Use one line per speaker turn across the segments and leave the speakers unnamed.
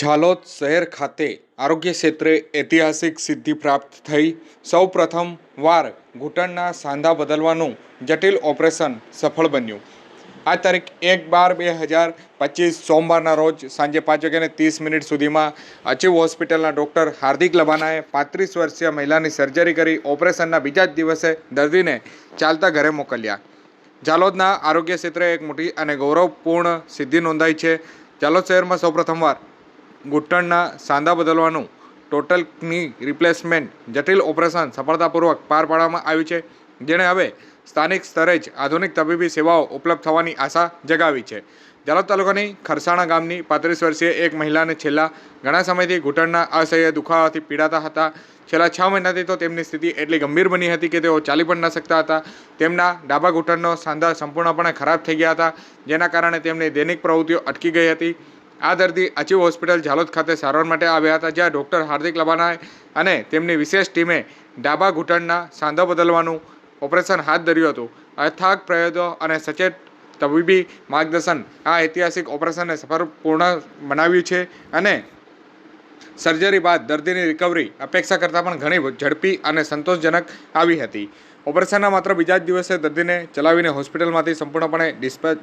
ઝાલોદ શહેર ખાતે આરોગ્ય ક્ષેત્રે ઐતિહાસિક સિદ્ધિ પ્રાપ્ત થઈ. સૌ વાર ઘૂંટણના સાંધા બદલવાનું જટિલ ઓપરેશન સફળ બન્યું. આ તારીખ એક બાર બે હજાર પચીસ સોમવારના રોજ સાંજે પાંચ વાગ્યાને ત્રીસ મિનિટ સુધીમાં અચીવ હોસ્પિટલના ડૉક્ટર હાર્દિક લબાનાએ પાંત્રીસ વર્ષીય મહિલાની સર્જરી કરી ઓપરેશનના બીજા જ દિવસે દર્દીને ચાલતા ઘરે મોકલ્યા. જાલોદના આરોગ્ય ક્ષેત્રે એક મોટી અને ગૌરવપૂર્ણ સિદ્ધિ નોંધાઈ છે. જાલોદ શહેરમાં સૌપ્રથમવાર ઘૂંટણના સાંધા બદલવાનું ટોટલની રિપ્લેસમેન્ટ જટિલ ઓપરેશન સફળતાપૂર્વક પાર પાડવામાં આવ્યું છે. જેણે હવે સ્થાનિક સ્તરે જ આધુનિક તબીબી સેવાઓ ઉપલબ્ધ થવાની આશા જગાવી છે. જાલોદ તાલુકાની ખરસાણા ગામની પાંત્રીસ વર્ષીય એક મહિલાને છેલ્લા ઘણા સમયથી ઘૂંટણના અસહ્ય દુખાવાથી પીડાતા હતા. છેલ્લા છ મહિનાથી તો તેમની સ્થિતિ એટલી ગંભીર બની હતી કે તેઓ ચાલી પણ ન શકતા હતા. તેમના ડાબા ઘૂંટણનો સાંધા સંપૂર્ણપણે ખરાબ થઈ ગયા હતા, જેના કારણે તેમની દૈનિક પ્રવૃત્તિઓ અટકી ગઈ હતી. આ દર્દી અચીવ હોસ્પિટલ ઝાલોદ ખાતે સારવાર માટે આવ્યા હતા, જ્યાં ડૉક્ટર હાર્દિક લબાનાએ અને તેમની વિશેષ ટીમે ડાબા ઘૂંટણના સાંધા બદલવાનું ઓપરેશન હાથ ધર્યું હતું. અથાગ પ્રયોગો અને સચેત તબીબી માર્ગદર્શન આ ઐતિહાસિક ઓપરેશનને સફળ પૂર્ણ બનાવ્યું છે અને સર્જરી બાદ દર્દીની રિકવરી અપેક્ષા કરતાં પણ ઘણી ઝડપી અને સંતોષજનક આવી હતી. ઓપરેશનના માત્ર બીજા જ દિવસે દર્દીને ચલાવીને હોસ્પિટલમાંથી સંપૂર્ણપણે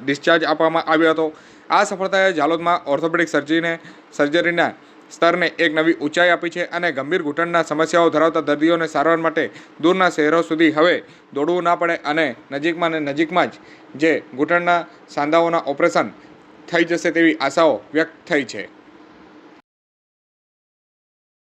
ડિસ્ચાર્જ આપવામાં આવ્યો હતો. આ સફળતાએ ઝાલોદમાં ઓર્થોપેડિક સર્જરીને સર્જરીના સ્તરને એક નવી ઊંચાઈ આપી છે અને ગંભીર ઘૂંટણના સમસ્યાઓ ધરાવતા દર્દીઓને સારવાર માટે દૂરના શહેરો સુધી હવે દોડવું ના પડે અને નજીકમાં ને નજીકમાં જ જે ઘૂંટણના સાંધાઓના ઓપરેશન થઈ જશે તેવી આશાઓ વ્યક્ત થઈ છે.